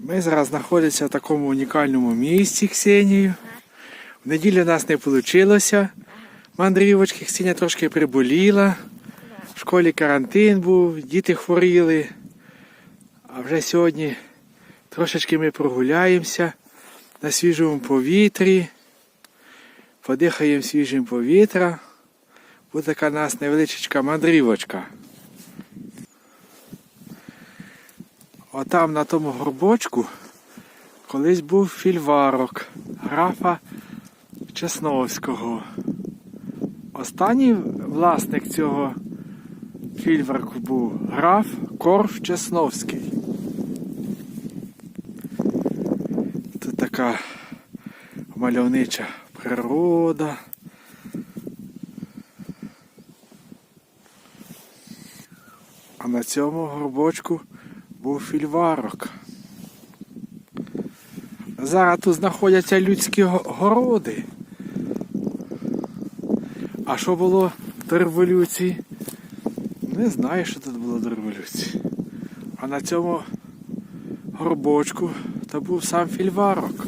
Ми зараз знаходимося в такому унікальному місці Ксенію. В неділю у нас не вийшло. Мандрівочки Ксеня трошки приболіла. В школі карантин був, діти хворіли. А вже сьогодні трошечки ми прогуляємося на свіжому повітрі. Подихаємо свіжим повітря. Буде така у нас невеличка мандрівочка. Отам на тому горбочку колись був фільварок графа Чесновського. Останній власник цього фільварку був граф Корф Чесновський. Тут така мальовнича природа. А на цьому горбочку був фільварок. Зараз тут знаходяться людські городи. А що було до революції? Не знаю, що тут було до революції. А на цьому горбочку то був сам фільварок.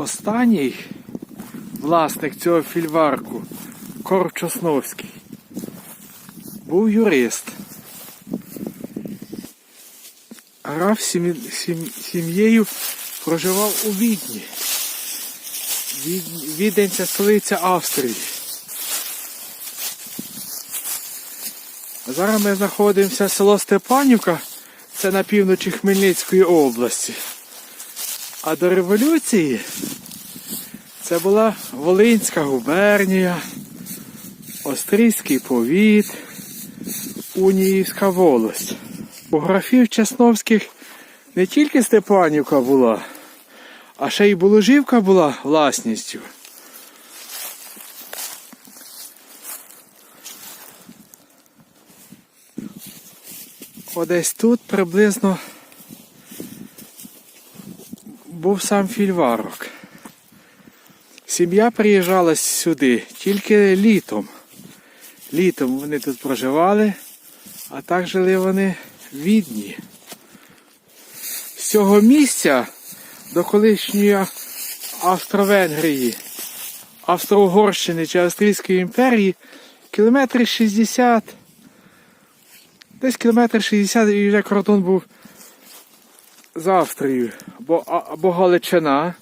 Останній власник цього фільварку, Корп Чосновський, був юрист. Граф сім'єю проживав у Відні. Від- Відень це столиця Австрії. Зараз ми знаходимося село Степанівка, це на півночі Хмельницької області. А до революції це була Волинська губернія, Острізький повіт, Уніївська волость. У графів Чесновських не тільки Степанівка була, а ще й Боложівка була власністю. Одесь тут приблизно був сам фільварок. Сім'я приїжджала сюди тільки літом. Літом вони тут проживали, а так жили вони в Відні. З цього місця до колишньої Австро-Венгрії, Австро-Угорщини чи Австрійської імперії кілометри 60. Десь кілометр 60 і вже кордон був з Австрією. Або, а- або Галичина,